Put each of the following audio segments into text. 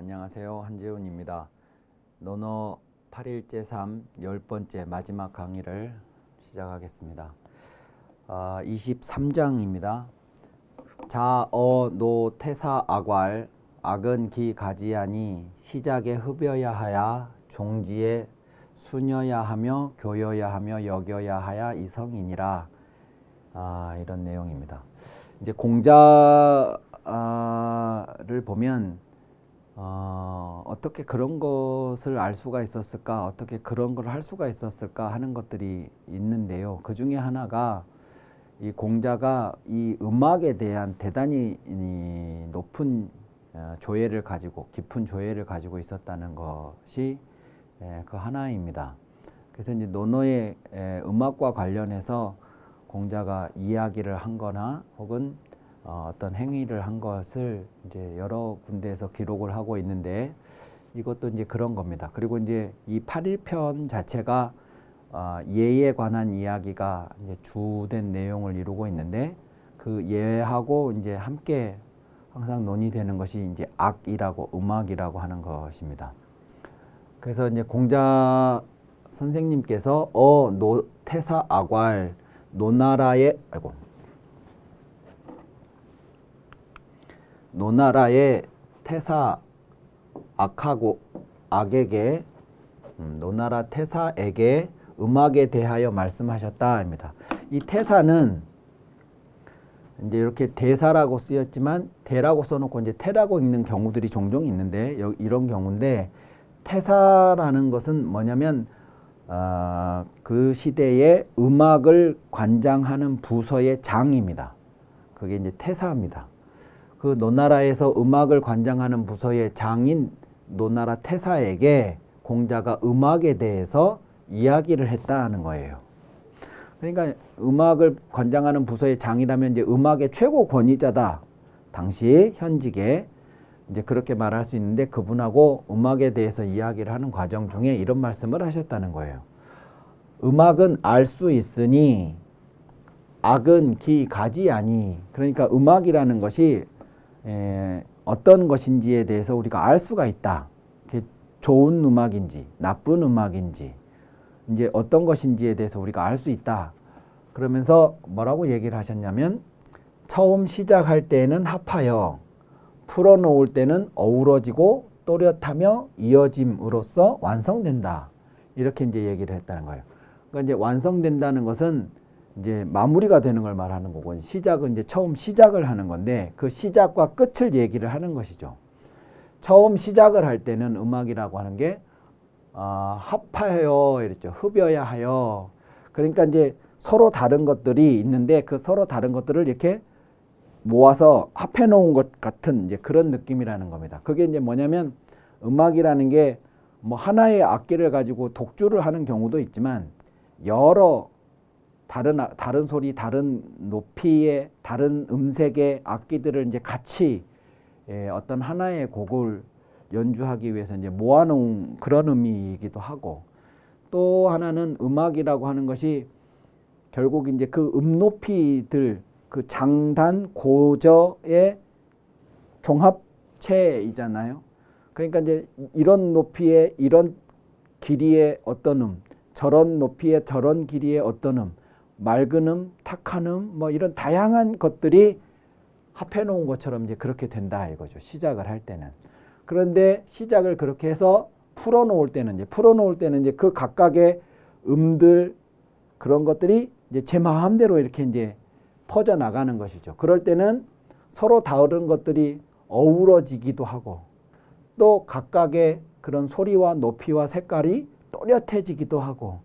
안녕하세요. 한재훈입니다. 노노 8일째 3 10번째 마지막 강의를 시작하겠습니다. 아, 23장입니다. 자, 어, 노, 태사, 악왈, 악은 기, 가지하니 시작에 흡여야 하야 종지에 수녀야 하며 교여야 하며 여겨야 하야 이성이니라. 아, 이런 내용입니다. 이제 공자를 보면 어, 어떻게 그런 것을 알 수가 있었을까? 어떻게 그런 걸 할 수가 있었을까? 하는 것들이 있는데요. 그 중에 하나가 이 공자가 이 음악에 대한 대단히 이 높은 어, 조예를 가지고 깊은 조예를 가지고 있었다는 것이 예, 그 하나입니다. 그래서 이제 에, 음악과 관련해서 공자가 이야기를 한거나 혹은 어, 어떤 행위를 한 것을 이제 여러 군데에서 기록을 하고 있는데 이것도 이제 그런 겁니다. 그리고 이제 이 8일편 자체가 어, 예에 관한 이야기가 이제 주된 내용을 이루고 있는데 그 예하고 이제 함께 항상 논의되는 것이 이제 악이라고 음악이라고 하는 것입니다. 그래서 이제 공자 선생님께서 어 노 태사 악왈 노나라의 아이고 노나라의 태사 악하고 악에게 음, 노나라 태사에게 음악에 대하여 말씀하셨다입니다. 이 태사는 이제 이렇게 대사라고 쓰였지만 대라고 써놓고 이제 태라고 읽는 경우들이 종종 있는데 여, 이런 경우인데 태사라는 것은 뭐냐면 어, 그 시대의 음악을 관장하는 부서의 장입니다. 그게 이제 태사입니다. 그 노나라에서 음악을 관장하는 부서의 장인 노나라 태사에게 공자가 음악에 대해서 이야기를 했다는 거예요. 그러니까 음악을 관장하는 부서의 장이라면 이제 음악의 최고 권위자다. 당시 현직에 이제 그렇게 말할 수 있는데 그분하고 음악에 대해서 이야기를 하는 과정 중에 이런 말씀을 하셨다는 거예요. 음악은 알 수 있으니 악은 기 가지 아니. 그러니까 음악이라는 것이 에, 어떤 것인지에 대해서 우리가 알 수가 있다. 좋은 음악인지 나쁜 음악인지 이제 어떤 것인지에 대해서 우리가 알 수 있다. 그러면서 뭐라고 얘기를 하셨냐면 처음 시작할 때는 합하여 풀어놓을 때는 어우러지고 또렷하며 이어짐으로써 완성된다. 이렇게 이제 얘기를 했다는 거예요. 그러니까 이제 완성된다는 것은 이제 마무리가 되는 걸 말하는 거고 시작은 이제 처음 시작을 하는 건데 그 시작과 끝을 얘기를 하는 것이죠. 처음 시작을 할 때는 음악이라고 하는 게 아, 합하여 이랬죠. 흡여야 하여. 그러니까 이제 서로 다른 것들이 있는데 그 서로 다른 것들을 이렇게 모아서 합해 놓은 것 같은 이제 그런 느낌이라는 겁니다. 그게 이제 뭐냐면 음악이라는 게 뭐 하나의 악기를 가지고 독주를 하는 경우도 있지만 여러 다른 아- 다른 소리, 다른 높이의 다른 음색의 악기들을 이제 같이 예, 어떤 하나의 곡을 연주하기 위해서 이제 모아놓은 그런 의미이기도 하고 또 하나는 음악이라고 하는 것이 결국 이제 그 음높이들 그 장단 고저의 종합체이잖아요. 그러니까 이제 이런 높이의 이런 길이의 어떤 음, 저런 높이의 저런 길이의 어떤 음, 맑은 음, 탁한 음, 뭐 이런 다양한 것들이 합해 놓은 것처럼 이제 그렇게 된다 이거죠. 시작을 할 때는. 그런데 시작을 그렇게 해서 풀어 놓을 때는 이제 풀어 놓을 때는 이제 그 각각의 음들 그런 것들이 이제 제 마음대로 이렇게 이제 퍼져 나가는 것이죠. 그럴 때는 서로 다른 것들이 어우러지기도 하고 또 각각의 그런 소리와 높이와 색깔이 또렷해지기도 하고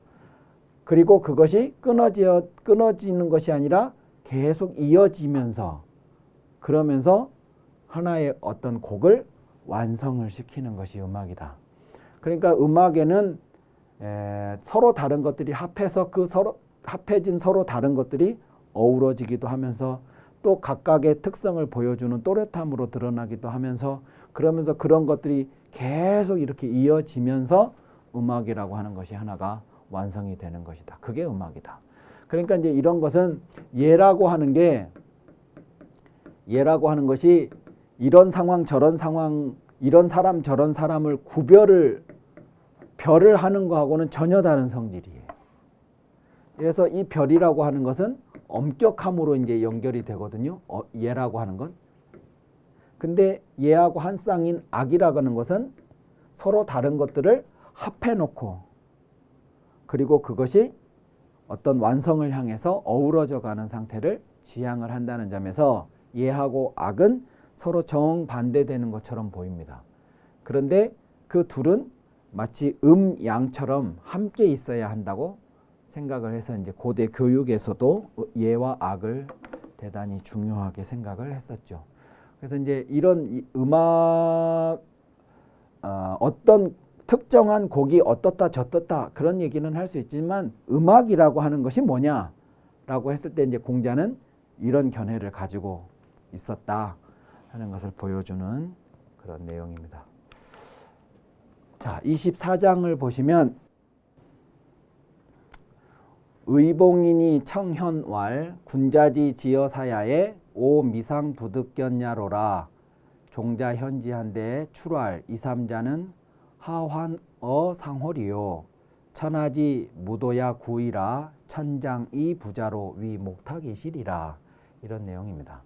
그리고 그것이 끊어져 끊어지는 것이 아니라 계속 이어지면서 그러면서 하나의 어떤 곡을 완성을 시키는 것이 음악이다. 그러니까 음악에는 에, 서로 다른 것들이 합해서 그 서로 합해진 서로 다른 것들이 어우러지기도 하면서 또 각각의 특성을 보여주는 또렷함으로 드러나기도 하면서 그러면서 그런 것들이 계속 이렇게 이어지면서 음악이라고 하는 것이 하나가 완성이 되는 것이다. 그게 음악이다. 그러니까 이제 이런 것은 예라고 하는 게 예라고 하는 것이 이런 상황 저런 상황 이런 사람 저런 사람을 구별을 별을 하는 거하고는 전혀 다른 성질이에요. 그래서 이 별이라고 하는 것은 엄격함으로 이제 연결이 되거든요. 어, 얘라고 하는 건. 근데 얘하고 한 쌍인 악이라고 하는 것은 서로 다른 것들을 합해 놓고 그리고 그것이 어떤 완성을 향해서 어우러져 가는 상태를 지향을 한다는 점에서 얘하고 악은 서로 정반대되는 것처럼 보입니다. 그런데 그 둘은 마치 음, 양처럼 함께 있어야 한다고 생각을 해서 이제 고대 교육에서도 예와 악을 대단히 중요하게 생각을 했었죠. 그래서 이제 이런 이 음악 어, 어떤 특정한 곡이 어떻다 저떻다 그런 얘기는 할 수 있지만 음악이라고 하는 것이 뭐냐라고 했을 때 이제 공자는 이런 견해를 가지고 있었다 하는 것을 보여주는 그런 내용입니다. 자, 24장을 보시면 의봉인이 청현왈 군자지 지어사야에 오 미상 부득견야로라 종자 현지한데 출활 이삼자는 하환 어 상홀이요 천하지 무도야 구이라 천장이 부자로 위 목탁이시리라 이런 내용입니다.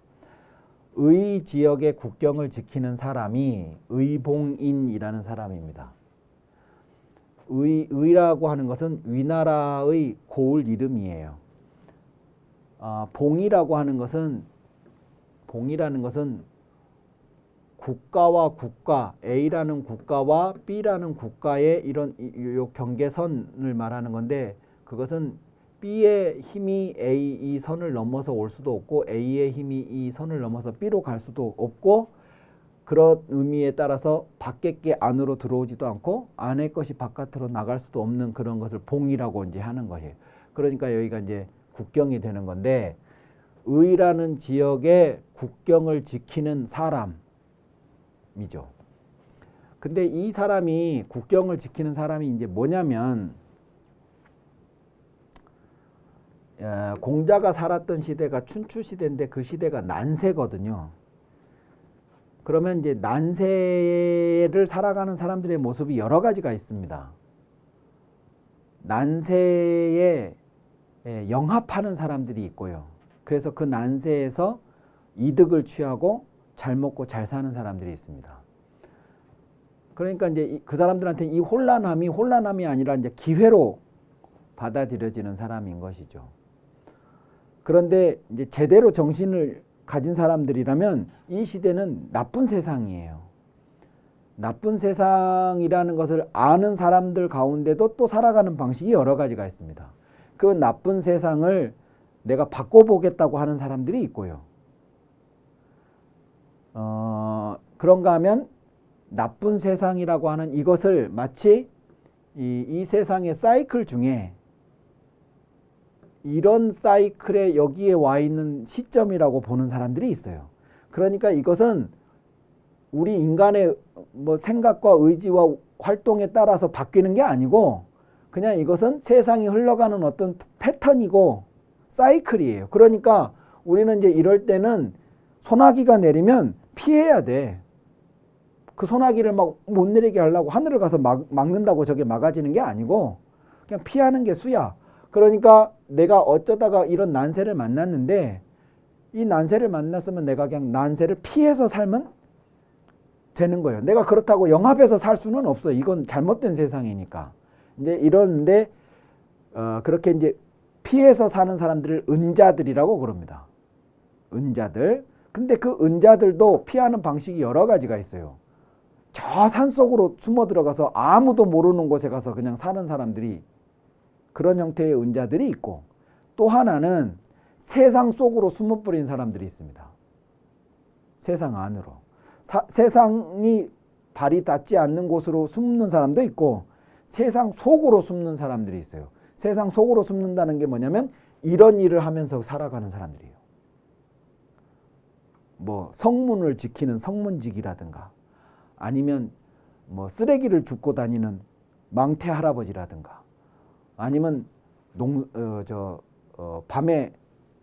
의 지역의 국경을 지키는 사람이 의봉인이라는 사람입니다. 의, 의라고 하는 것은 위나라의 고을 이름이에요. 아, 봉이라고 하는 것은 봉이라는 것은 국가와 국가 A라는 국가와 B라는 국가의 이런 이- 요 경계선을 말하는 건데 그것은 B의 힘이 A 이 선을 넘어서 올 수도 없고 A의 힘이 이 선을 넘어서 B로 갈 수도 없고 그런 의미에 따라서 밖의 게 안으로 들어오지도 않고 안의 것이 바깥으로 나갈 수도 없는 그런 것을 봉이라고 이제 하는 거예요. 그러니까 여기가 이제 국경이 되는 건데 의라는 지역의 국경을 지키는 사람 이죠. 근데 이 사람이 국경을 지키는 사람이 이제 뭐냐면 어, 공자가 살았던 시대가 춘추 시대인데 그 시대가 난세거든요. 그러면 이제 난세를 살아가는 사람들의 모습이 여러 가지가 있습니다. 난세에 예, 영합하는 사람들이 있고요. 그래서 그 난세에서 이득을 취하고 잘 먹고 잘 사는 사람들이 있습니다. 그러니까 이제 이- 그 사람들한테 이 혼란함이 혼란함이 아니라 이제 기회로 받아들여지는 사람인 것이죠. 그런데 이제 제대로 정신을 가진 사람들이라면 이 시대는 나쁜 세상이에요. 나쁜 세상이라는 것을 아는 사람들 가운데도 또 살아가는 방식이 여러 가지가 있습니다. 그 나쁜 세상을 내가 바꿔보겠다고 하는 사람들이 있고요. 어, 그런가 하면 나쁜 세상이라고 하는 이것을 마치 이, 이 세상의 사이클 중에 이런 사이클에 여기에 와 있는 시점이라고 보는 사람들이 있어요. 그러니까 이것은 우리 인간의 뭐 생각과 의지와 활동에 따라서 바뀌는 게 아니고 그냥 이것은 세상이 흘러가는 어떤 패턴이고 사이클이에요. 그러니까 우리는 이제 이럴 때는 소나기가 내리면 피해야 돼. 그 소나기를 막 못 내리게 하려고 하늘을 가서 막, 막는다고 저게 막아지는 게 아니고 그냥 피하는 게 수야. 그러니까 내가 어쩌다가 이런 난세를 만났는데 이 난세를 만났으면 내가 그냥 난세를 피해서 살면 되는 거예요. 내가 그렇다고 영합해서 살 수는 없어. 이건 잘못된 세상이니까. 이제 이런데 어, 그렇게 이제 피해서 사는 사람들을 은자들이라고 그럽니다. 은자들. 근데 그 은자들도 피하는 방식이 여러 가지가 있어요. 저 산 속으로 숨어 들어가서 아무도 모르는 곳에 가서 그냥 사는 사람들이 그런 형태의 은자들이 있고 또 하나는 세상 속으로 숨어 버린 사람들이 있습니다. 세상 안으로. 사- 세상이 발이 닿지 않는 곳으로 숨는 사람도 있고 세상 속으로 숨는 사람들이 있어요. 세상 속으로 숨는다는 게 뭐냐면 이런 일을 하면서 살아가는 사람들이에요. 뭐 성문을 지키는 성문직이라든가 아니면 뭐 쓰레기를 줍고 다니는 망태 할아버지라든가 아니면 농, 어, 저, 어, 밤에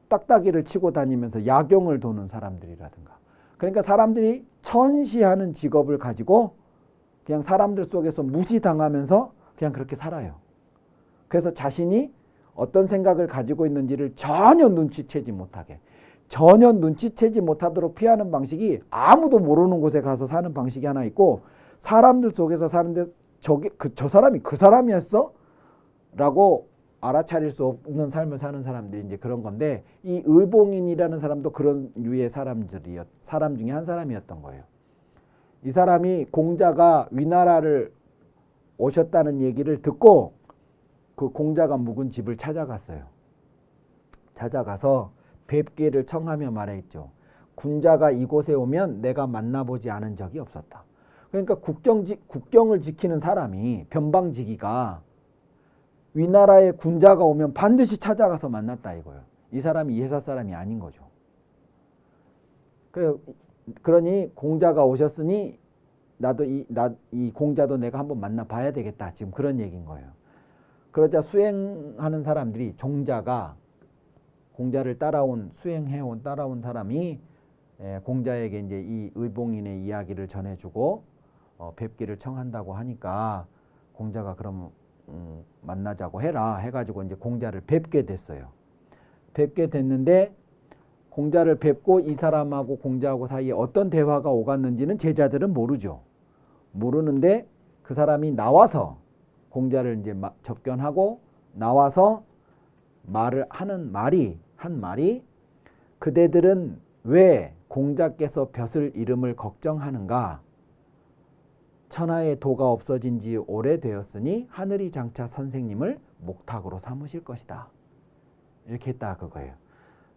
딱따기를 치고 다니면서 야경을 도는 사람들이라든가 그러니까 사람들이 천시하는 직업을 가지고 그냥 사람들 속에서 무시당하면서 그냥 그렇게 살아요. 그래서 자신이 어떤 생각을 가지고 있는지를 전혀 눈치채지 못하게 전혀 눈치채지 못하도록 피하는 방식이 아무도 모르는 곳에 가서 사는 방식이 하나 있고 사람들 속에서 사는데 저게 그 저 사람이 그 사람이었어? 라고 알아차릴 수 없는 삶을 사는 사람들이 이제 그런 건데 이 의봉인이라는 사람도 그런 유의 사람들이었 사람 중에 한 사람이었던 거예요. 이 사람이 공자가 위나라를 오셨다는 얘기를 듣고 그 공자가 묵은 집을 찾아갔어요. 찾아가서 뵙기를 청하며 말했죠. 군자가 이곳에 오면 내가 만나보지 않은 적이 없었다. 그러니까 국경 지, 국경을 지키는 사람이 변방지기가 위나라의 군자가 오면 반드시 찾아가서 만났다 이거예요. 이 사람이 이해사 사람이 아닌 거죠. 그래 그러니 공자가 오셨으니 나도 이 나 이 공자도 내가 한번 만나 봐야 되겠다. 지금 그런 얘기인 거예요. 그러자 수행하는 사람들이 종자가 공자를 따라온 수행해온 따라온 사람이 에, 공자에게 이제 이 의봉인의 이야기를 전해주고 어, 뵙기를 청한다고 하니까 공자가 그럼 음, 만나자고 해라 해가지고 이제 공자를 뵙게 됐어요. 뵙게 됐는데 공자를 뵙고 이 사람하고 공자하고 사이에 어떤 대화가 오갔는지는 제자들은 모르죠. 모르는데 그 사람이 나와서 공자를 이제 마- 접견하고 나와서 말을 하는 말이 한 말이 그대들은 왜 공자께서 벼슬 이름을 걱정하는가? 천하의 도가 없어진 지 오래되었으니 하늘이 장차 선생님을 목탁으로 삼으실 것이다. 이렇게 했다 그거예요.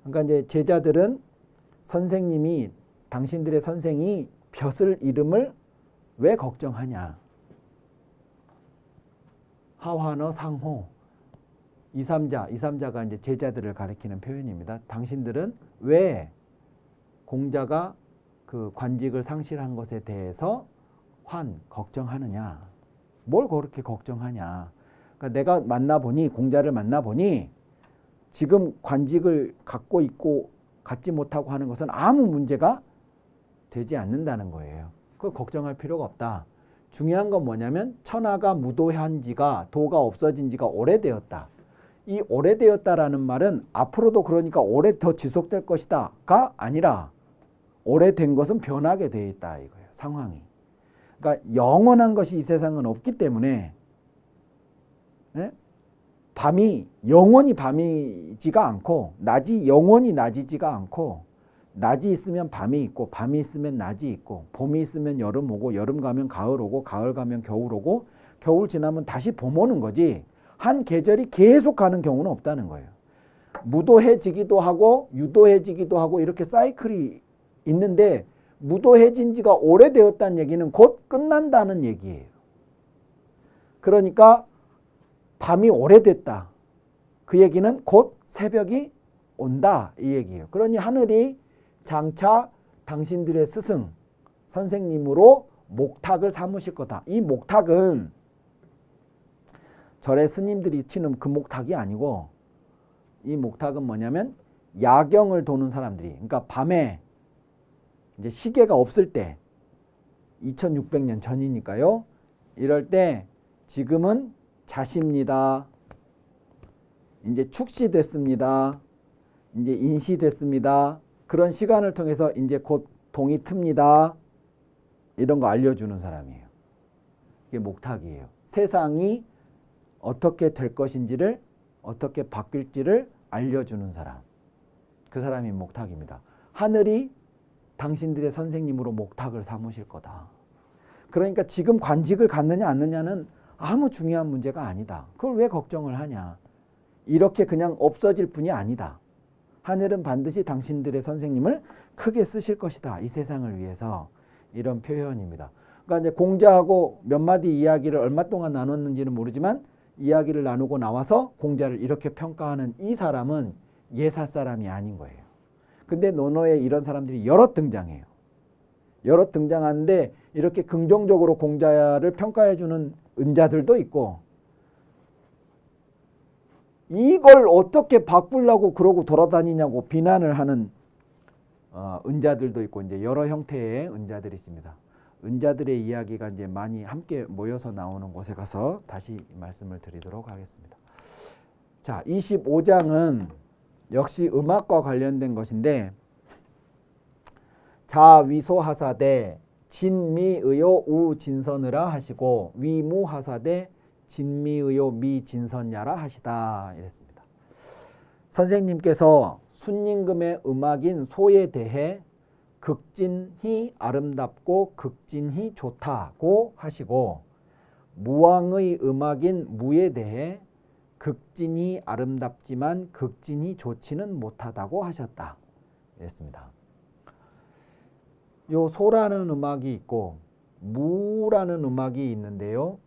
그러니까 이제 제자들은 선생님이 당신들의 선생이 벼슬 이름을 왜 걱정하냐? 하화너 상호 이삼자 이삼자가 이제 제자들을 가리키는 표현입니다. 당신들은 왜 공자가 그 관직을 상실한 것에 대해서 환 걱정하느냐? 뭘 그렇게 걱정하냐? 그러니까 내가 만나 보니 공자를 만나 보니 지금 관직을 갖고 있고 갖지 못하고 하는 것은 아무 문제가 되지 않는다는 거예요. 그 걱정할 필요가 없다. 중요한 건 뭐냐면 천하가 무도한 지가 도가 없어진 지가 오래되었다. 이 오래되었다라는 말은 앞으로도 그러니까 오래 더 지속될 것이다가 아니라 오래된 것은 변하게 돼 있다 이거예요. 상황이. 그러니까 영원한 것이 이 세상은 없기 때문에 예? 밤이 영원히 밤이지가 않고 낮이 영원히 낮이지가 않고 낮이 있으면 밤이 있고 밤이 있으면 낮이 있고 봄이 있으면 여름 오고 여름 가면 가을 오고 가을 가면 겨울 오고 겨울 지나면 다시 봄 오는 거지 한 계절이 계속 가는 경우는 없다는 거예요. 무도해지기도 하고 유도해지기도 하고 이렇게 사이클이 있는데 무도해진 지가 오래되었다는 얘기는 곧 끝난다는 얘기예요. 그러니까 밤이 오래됐다. 그 얘기는 곧 새벽이 온다 이 얘기예요. 그러니 하늘이 장차 당신들의 스승 선생님으로 목탁을 삼으실 거다. 이 목탁은 절의 스님들이 치는 그 목탁이 아니고 이 목탁은 뭐냐면 야경을 도는 사람들이 그러니까 밤에 이제 시계가 없을 때 2600년 전이니까요. 이럴 때 지금은 자십니다. 이제 축시됐습니다. 이제 인시됐습니다. 그런 시간을 통해서 이제 곧 동이 틉니다. 이런 거 알려주는 사람이에요. 이게 목탁이에요. 세상이 어떻게 될 것인지를 어떻게 바뀔지를 알려주는 사람. 그 사람이 목탁입니다. 하늘이 당신들의 선생님으로 목탁을 삼으실 거다. 그러니까 지금 관직을 갖느냐 않느냐는 아무 중요한 문제가 아니다. 그걸 왜 걱정을 하냐. 이렇게 그냥 없어질 뿐이 아니다. 하늘은 반드시 당신들의 선생님을 크게 쓰실 것이다. 이 세상을 위해서. 이런 표현입니다. 그러니까 이제 공자하고 몇 마디 이야기를 얼마 동안 나눴는지는 모르지만 이야기를 나누고 나와서 공자를 이렇게 평가하는 이 사람은 예사 사람이 아닌 거예요. 근데 논어에 이런 사람들이 여럿 등장해요. 여럿 등장하는데 이렇게 긍정적으로 공자를 평가해 주는 은자들도 있고 이걸 어떻게 바꾸려고 그러고 돌아다니냐고 비난을 하는 어, 은자들도 있고 이제 여러 형태의 은자들이 있습니다. 은자들의 이야기가 이제 많이 함께 모여서 나오는 곳에 가서 다시 말씀을 드리도록 하겠습니다. 자, 25장은 역시 음악과 관련된 것인데 자위소하사대 진미의요 우진선으라 하시고 위무하사대 진미의요 미진선야라 하시다 이랬습니다. 선생님께서 순임금의 음악인 소에 대해 극진히 아름답고 극진히 좋다고 하시고 무왕의 음악인 무에 대해 극진히 아름답지만 극진히 좋지는 못하다고 하셨다. 이랬습니다. 요 소라는 음악이 있고 무라는 음악이 있는데요.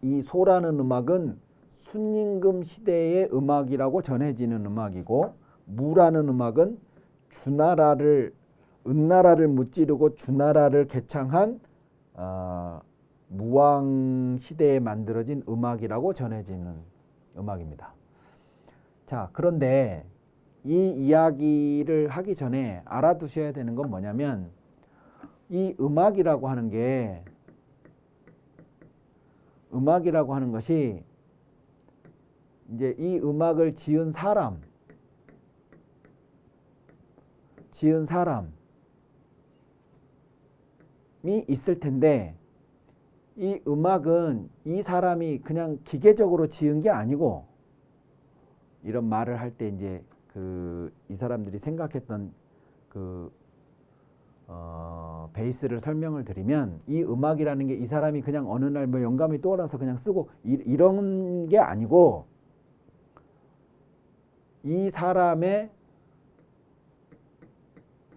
이 소라는 음악은 순임금 시대의 음악이라고 전해지는 음악이고 무라는 음악은 주나라를 은나라를 무찌르고 주나라를 개창한 어, 무왕 시대에 만들어진 음악이라고 전해지는 음악입니다. 자, 그런데 이 이야기를 하기 전에 알아두셔야 되는 건 뭐냐면 이 음악이라고 하는 게 음악이라고 하는 것이 이제 이 음악을 지은 사람 지은 사람이 있을 텐데 이 음악은 이 사람이 그냥 기계적으로 지은 게 아니고 이런 말을 할 때 이제 그 이 사람들이 생각했던 그 어, 베이스를 설명을 드리면 이 음악이라는 게 이 사람이 그냥 어느 날 뭐 영감이 떠올라서 그냥 쓰고 이, 이런 게 아니고 이 사람의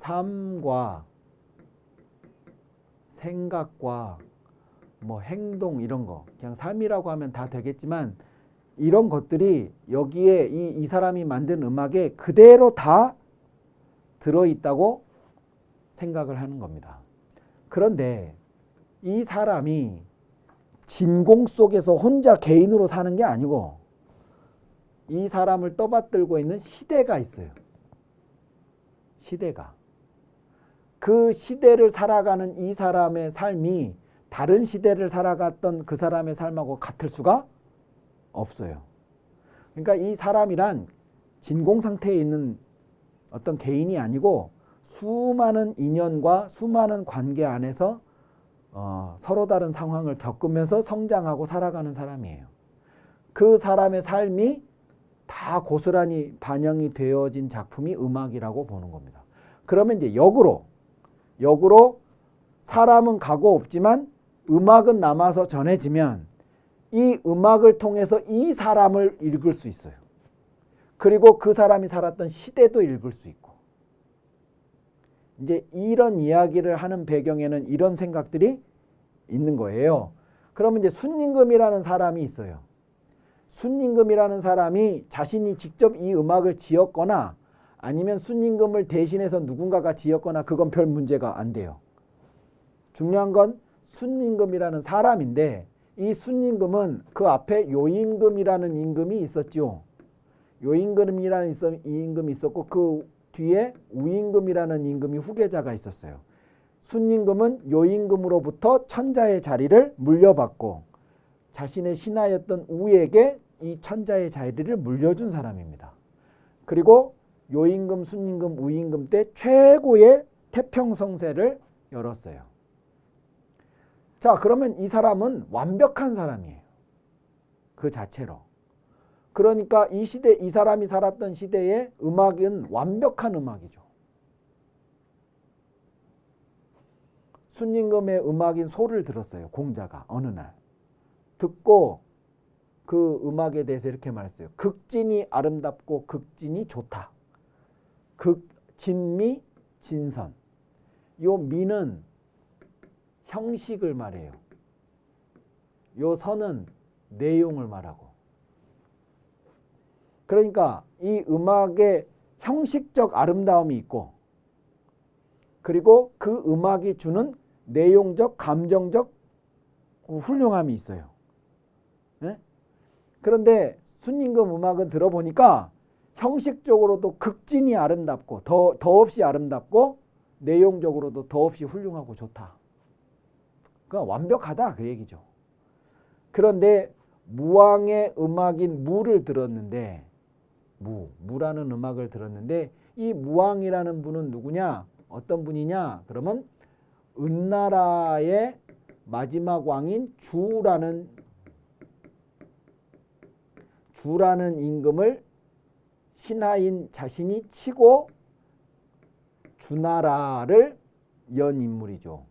삶과 생각과 뭐 행동 이런 거 그냥 삶이라고 하면 다 되겠지만 이런 것들이 여기에 이, 이 사람이 만든 음악에 그대로 다 들어있다고 생각을 하는 겁니다. 그런데 이 사람이 진공 속에서 혼자 개인으로 사는 게 아니고 이 사람을 떠받들고 있는 시대가 있어요. 시대가. 그 시대를 살아가는 이 사람의 삶이 다른 시대를 살아갔던 그 사람의 삶하고 같을 수가 없어요. 그러니까 이 사람이란 진공 상태에 있는 어떤 개인이 아니고 수많은 인연과 수많은 관계 안에서 어, 서로 다른 상황을 겪으면서 성장하고 살아가는 사람이에요. 그 사람의 삶이 다 고스란히 반영이 되어진 작품이 음악이라고 보는 겁니다. 그러면 이제 역으로 역으로 사람은 가고 없지만 음악은 남아서 전해지면 이 음악을 통해서 이 사람을 읽을 수 있어요. 그리고 그 사람이 살았던 시대도 읽을 수 있고. 이제 이런 이야기를 하는 배경에는 이런 생각들이 있는 거예요. 그러면 이제 순임금이라는 사람이 있어요. 순임금이라는 사람이 자신이 직접 이 음악을 지었거나 아니면 순임금을 대신해서 누군가가 지었거나 그건 별 문제가 안 돼요. 중요한 건 순임금이라는 사람인데 이 순임금은 그 앞에 요임금이라는 임금이 있었죠. 요임금이라는 임금이 있었고 그 뒤에 우임금이라는 임금이 후계자가 있었어요. 순임금은 요임금으로부터 천자의 자리를 물려받고 자신의 신하였던 우에게 이 천자의 자리를 물려준 사람입니다. 그리고 요임금, 순임금, 우임금 때 최고의 태평성세를 열었어요. 자, 그러면 이 사람은 완벽한 사람이에요. 그 자체로. 그러니까 이 시대, 이 사람이 살았던 시대의 음악은 완벽한 음악이죠. 순임금의 음악인 소를 들었어요. 공자가 어느 날. 듣고 그 음악에 대해서 이렇게 말했어요. 극진이 아름답고 극진이 좋다. 극, 진미, 진선. 요 미는 형식을 말해요. 요 선은 내용을 말하고. 그러니까 이 음악의 형식적 아름다움이 있고 그리고 그 음악이 주는 내용적, 감정적 훌륭함이 있어요. 네? 그런데 순임금 음악은 들어보니까 형식적으로도 극진히 아름답고 더 더없이 아름답고 내용적으로도 더없이 훌륭하고 좋다. 그러니까 완벽하다 그 얘기죠. 그런데 무왕의 음악인 무를 들었는데 무 무라는 음악을 들었는데 이 무왕이라는 분은 누구냐? 어떤 분이냐? 그러면 은나라의 마지막 왕인 주라는 주라는 임금을 신하인 자신이 치고 주나라를 연 인물이죠.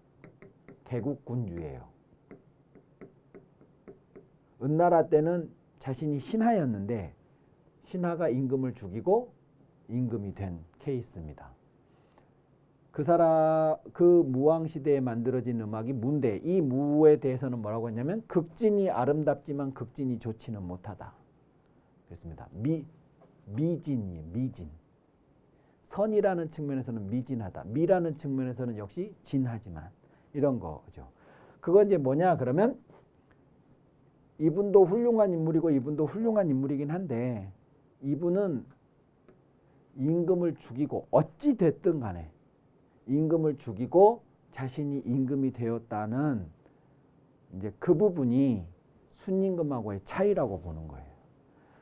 개국 군주예요. 은나라 때는 자신이 신하였는데 신하가 임금을 죽이고 임금이 된 케이스입니다. 그 사람 그 무왕 시대에 만들어진 음악이 무인데 이 무에 대해서는 뭐라고 했냐면 극진이 아름답지만 극진이 좋지는 못하다. 그렇습니다. 미 미진이에요. 미진. 선이라는 측면에서는 미진하다. 미라는 측면에서는 역시 진하지만 이런 거죠. 그건 이제 뭐냐 그러면 이분도 훌륭한 인물이고 이분도 훌륭한 인물이긴 한데 이분은 임금을 죽이고 어찌 됐든 간에 임금을 죽이고 자신이 임금이 되었다는 이제 그 부분이 순임금하고의 차이라고 보는 거예요.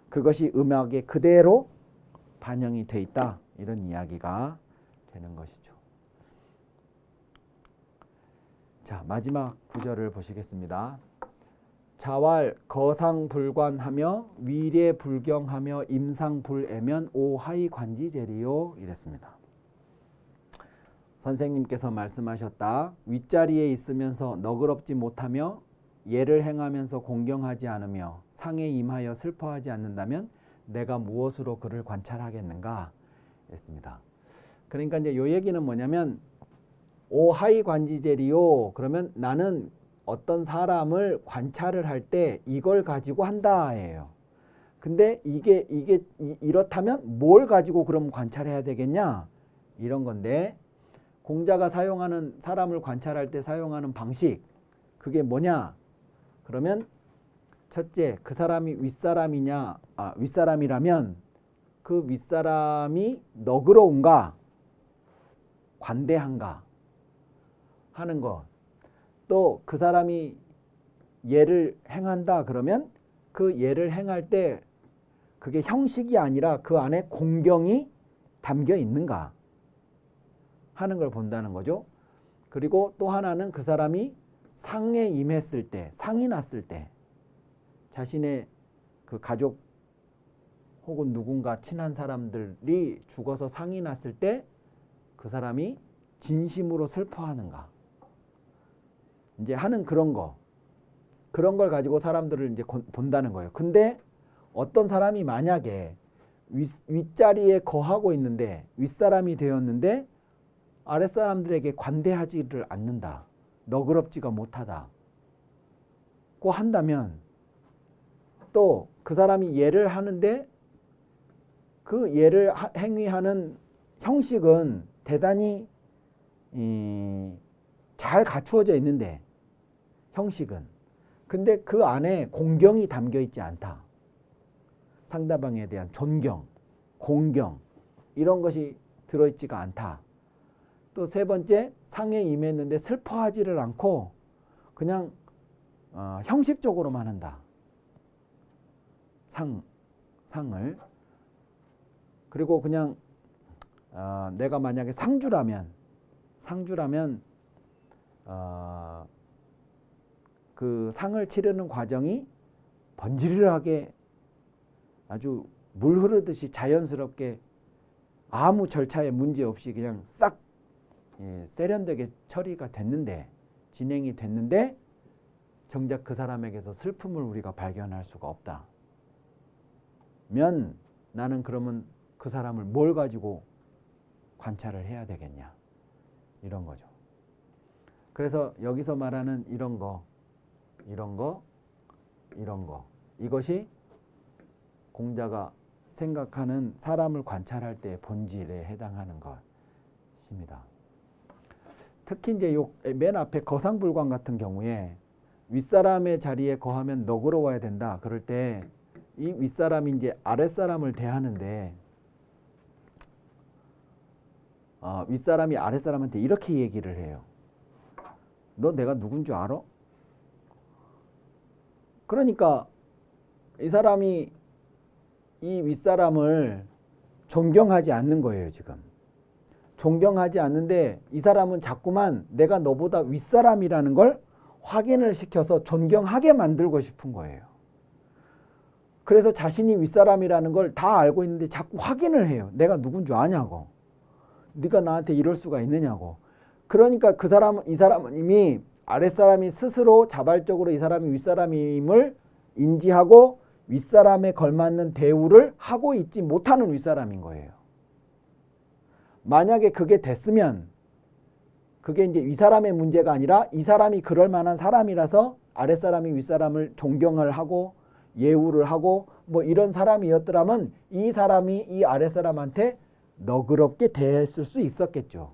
그것이 음악에 그대로 반영이 돼 있다. 이런 이야기가 되는 것이죠. 자, 마지막 구절을 보시겠습니다. 자왈 거상불관하며 위례불경하며 임상불애면 오하이 관지제리요 이랬습니다. 선생님께서 말씀하셨다. 윗자리에 있으면서 너그럽지 못하며 예를 행하면서 공경하지 않으며 상에 임하여 슬퍼하지 않는다면 내가 무엇으로 그를 관찰하겠는가 했습니다. 그러니까 이제 요 얘기는 뭐냐면 오하이 관지제리요 그러면 나는 어떤 사람을 관찰을 할 때 이걸 가지고 한다예요. 근데 이게 이게 이, 렇다면 뭘 가지고 그럼 관찰해야 되겠냐? 이런 건데 공자가 사용하는 사람을 관찰할 때 사용하는 방식 그게 뭐냐? 그러면 첫째 그 사람이 윗사람이냐? 아, 윗사람이라면 그 윗사람이 너그러운가? 관대한가? 하는 것. 또 그 사람이 예를 행한다 그러면 그 예를 행할 때 그게 형식이 아니라 그 안에 공경이 담겨 있는가 하는 걸 본다는 거죠. 그리고 또 하나는 그 사람이 상에 임했을 때, 상이 났을 때 자신의 그 가족 혹은 누군가 친한 사람들이 죽어서 상이 났을 때 그 사람이 진심으로 슬퍼하는가. 이제 하는 그런 거. 그런 걸 가지고 사람들을 이제 본다는 거예요. 근데 어떤 사람이 만약에 윗, 윗자리에 거하고 있는데 윗사람이 되었는데 아랫사람들에게 관대하지를 않는다. 너그럽지가 못하다. 고 한다면 또 그 사람이 예를 하는데 그 예를 행위하는 형식은 대단히 잘 갖추어져 있는데 형식은 근데 그 안에 공경이 담겨 있지 않다. 상대방에 대한 존경, 공경 이런 것이 들어있지가 않다. 또 세 번째 상에 임했는데 슬퍼하지를 않고 그냥 어, 형식적으로만 한다. 상 상을 그리고 그냥 어, 내가 만약에 상주라면 상주라면 어, 그 상을 치르는 과정이 번지르르하게 아주 물 흐르듯이 자연스럽게 아무 절차에 문제 없이 그냥 싹 예, 세련되게 처리가 됐는데 진행이 됐는데 정작 그 사람에게서 슬픔을 우리가 발견할 수가 없다. 면 나는 그러면 그 사람을 뭘 가지고 관찰을 해야 되겠냐. 이런 거죠. 그래서 여기서 말하는 이런 거, 이런 거, 이런 거. 이것이 공자가 생각하는 사람을 관찰할 때 본질에 해당하는 것입니다. 특히 이제 요맨 앞에 거상불관 같은 경우에 윗사람의 자리에 거하면 너그러 워야 된다. 그럴 때 이 윗사람이 이제 아랫사람을 대하는데 어, 윗사람이 아랫사람한테 이렇게 얘기를 해요. 너 내가 누군 줄 알아? 그러니까 이 사람이 이 윗사람을 존경하지 않는 거예요, 지금. 존경하지 않는데 이 사람은 자꾸만 내가 너보다 윗사람이라는 걸 확인을 시켜서 존경하게 만들고 싶은 거예요. 그래서 자신이 윗사람이라는 걸 다 알고 있는데 자꾸 확인을 해요. 내가 누군 줄 아냐고. 네가 나한테 이럴 수가 있느냐고. 그러니까 그 사람 이 사람은 이미 아랫사람이 스스로 자발적으로 이 사람이 윗사람임을 인지하고 윗사람에 걸맞는 대우를 하고 있지 못하는 윗사람인 거예요. 만약에 그게 됐으면 그게 이제 이 사람의 문제가 아니라 이 사람이 그럴 만한 사람이라서 아랫사람이 윗사람을 존경을 하고 예우를 하고 뭐 이런 사람이었더라면 이 사람이 이 아랫사람한테 너그럽게 대했을 수 있었겠죠.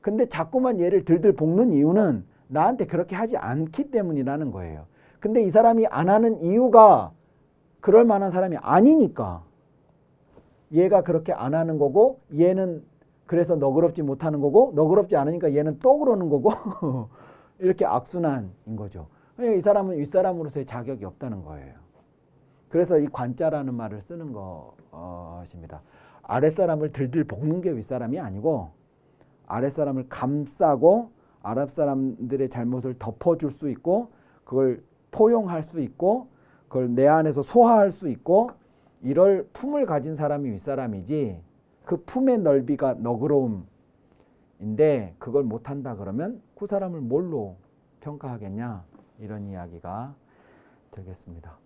근데 자꾸만 얘를 들들 볶는 이유는 나한테 그렇게 하지 않기 때문이라는 거예요. 근데 이 사람이 안 하는 이유가 그럴 만한 사람이 아니니까 얘가 그렇게 안 하는 거고 얘는 그래서 너그럽지 못하는 거고 너그럽지 않으니까 얘는 또 그러는 거고 이렇게 악순환인 거죠. 그러니까 이 사람은 윗사람으로서의 자격이 없다는 거예요. 그래서 이 관자라는 말을 쓰는 것입니다. 아랫사람을 들들 볶는 게 윗사람이 아니고 아랫사람을 감싸고 아랫사람들의 잘못을 덮어줄 수 있고 그걸 포용할 수 있고 그걸 내 안에서 소화할 수 있고 이럴 품을 가진 사람이 윗사람이지 그 품의 넓이가 너그러움인데 그걸 못한다 그러면 그 사람을 뭘로 평가하겠냐 이런 이야기가 되겠습니다.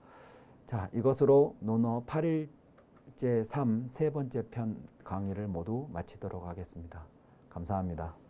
자 이것으로 논어 8일째 3세 번째 편 강의를 모두 마치도록 하겠습니다. 감사합니다.